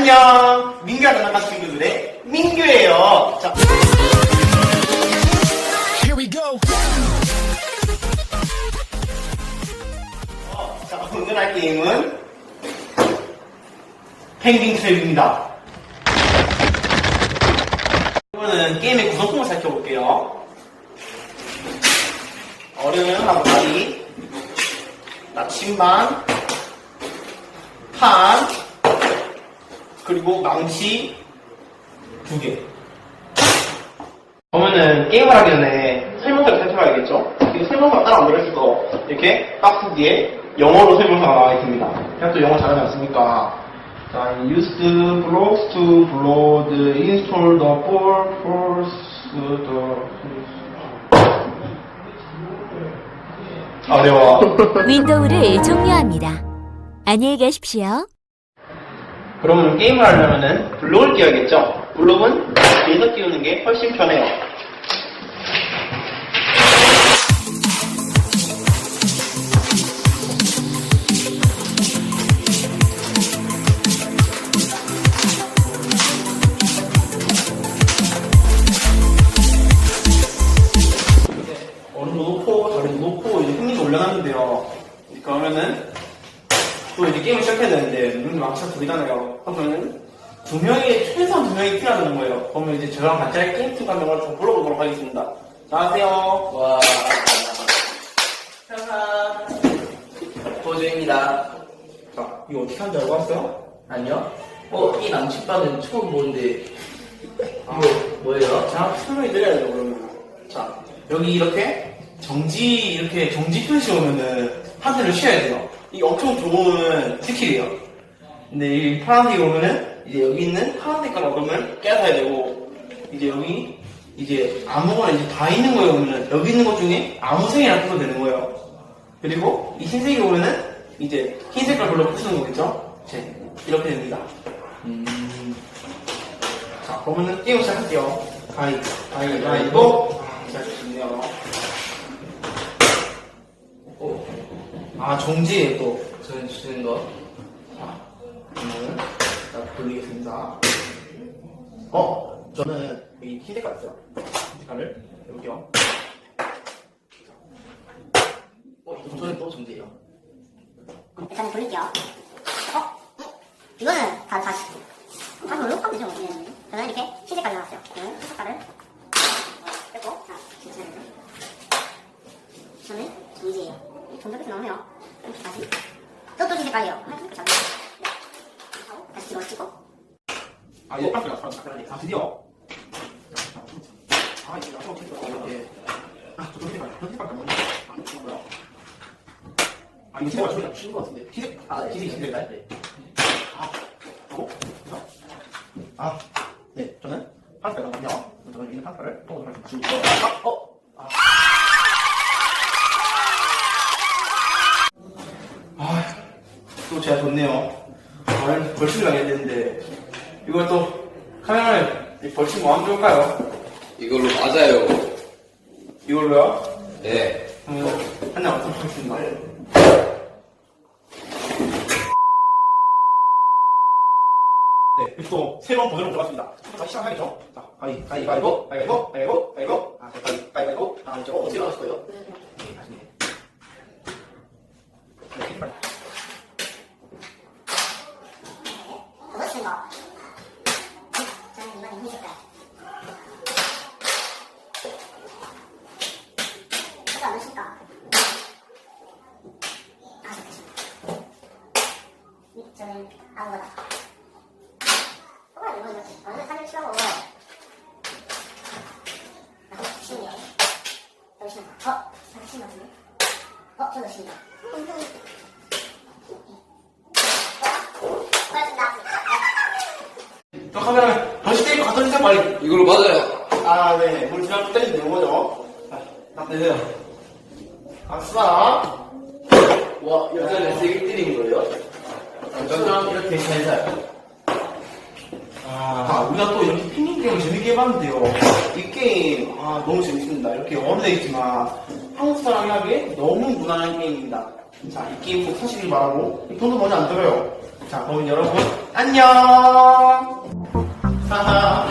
안녕! 민규와 장난감 친구들의 민규예요. 자. 어, 자, 오늘 할 게임은 펭귄 트랩입니다. 이거는 게임의 구성품을 살펴볼게요. 얼음하고 다리, 나침반, 판, 그리고 망치 두 개. 그러면은 게임을 하기 전에 설명서를 살펴봐야겠죠? 이 설명서가 따로 안 들어있어서 이렇게 박스 뒤에 영어로 설명서가 나와 있습니다. 제가 또 영어 잘하지 않습니까? 자, use the blocks to load, install the ball, force the... 어려워. 윈도우를 종료합니다. 안녕히 계십시오. 그러면 게임을 하려면은 블록을 띄워야겠죠? 블록은 뒤에서 띄우는 게 훨씬 편해요. 얼음도 놓고, 다리도 놓고, 이제 흥미도 올려놨는데요. 그러면은, 게임을 시작해야 되는데 눈이 막상 둘이잖아요. 그러면은 두 명이 최소한 두 명이 필요하다는 거예요. 그러면 이제 저랑 같이 할 게임 팀 한 명을 좀 불러보도록 하겠습니다. 안녕하세요. 와, 짜잔. 도저입니다. 자, 이거 어떻게 하는지 알고 왔어요? 아니요? 어, 이 남침반은 처음 보는데, 아. 이거 뭐예요? 자, 설명해 드려야죠, 그러면. 자, 여기 이렇게 정지, 이렇게 정지 표시 오면은 한 대를 쉬어야 돼요. 이게 엄청 좋은 스킬이에요. 근데 이 파란색이 오면은 이제 여기 있는 파란 색깔 얼음을 깨닫아야 되고, 이제 여기 이제 아무거나 이제 다 있는 거에 오면은 여기 있는 것 중에 아무 색이나 써도 되는 거예요. 그리고 이 흰색이 오면은 이제 흰 색깔 별로 부수는 거겠죠? 이제 이렇게 됩니다. 음, 자, 그러면은 게임 시작할게요. 가위, 가위, 가위보. 시작해주네요. 어, 아, 정지에 또. 저는 주는 거. 자, 그러면 자, 돌리겠습니다. 어, 저는 이 흰색깔 있어요. 흰색깔을 해볼게요. 어, 이거 저는 또 정지예요. 일단은 돌릴게요. 어? 이거는 다 다시 다시 올라가면 되죠. 네. 저는 이렇게 흰색깔 나왔어요. 저는 흰색깔을 뺐고 자, 괜찮아요. 저는 이제 전자빛이 나오네요. 이렇게 다시 네. 하고 다시 뒤로 치고 아, 이거 깜짝이야. 아, 드디어. 아, 이거 나서 이렇게. 아, 저 흰색깔. 저 흰색깔 뭐냐? 아, 이거? 아, 흰색깔 저기다 쉰것 같은데. 흰색, 아, 네, 흰색, 흰색깔. 네. 하고, 그래서, 아, 네, 저는 파스타를 넣거든요. 저는 있는 파스타를 또 하겠습니다. 아, 어, 아. 아, 또 제가 좋네요. 아, 벌칙을 하게 되는데, 이걸 또, 카메라에 이 벌칙 뭐 하면 좋을까요? 이걸로 맞아요. 이걸로요? 네. 그러면 한장 얻도록 하겠습니다. 네, 또 새로운 버전으로 돌아왔습니다. 다시 시작하겠죠? 자, 가위, 가위, 가위고, 가위고, 가위고, 가위고, 아, 가위, 가위, 가위고, 아, 이쪽, 어떻게 나왔을 거예요? 네, 다시. 네, 흰발. 저거 치는 거. 저는 이번엔 흰색깔. 저거 안 넣으실까? 아, 좋겠 카메라 다시 테이프 갖다 주세요, 빨리. 이걸로 맞아요. 아, 네. 물 지나면 때리면 되는 거죠. 자, 딱 내세요. 아싸. 와, 여자는 세게 때리는 거예요? 저랑 이렇게 살살. 아, 우리가 또 이렇게 핑핑 게임을 재밌게 해봤는데요. 이 게임, 아, 너무 재밌습니다. 이렇게 어른되어 있지만, 한국 사람이 하기에 너무 무난한 게임입니다. 자, 이 게임 꼭 사시길 바라고, 돈도 많이 안 들어요. 자, 그럼 여러분, 안녕! 하하.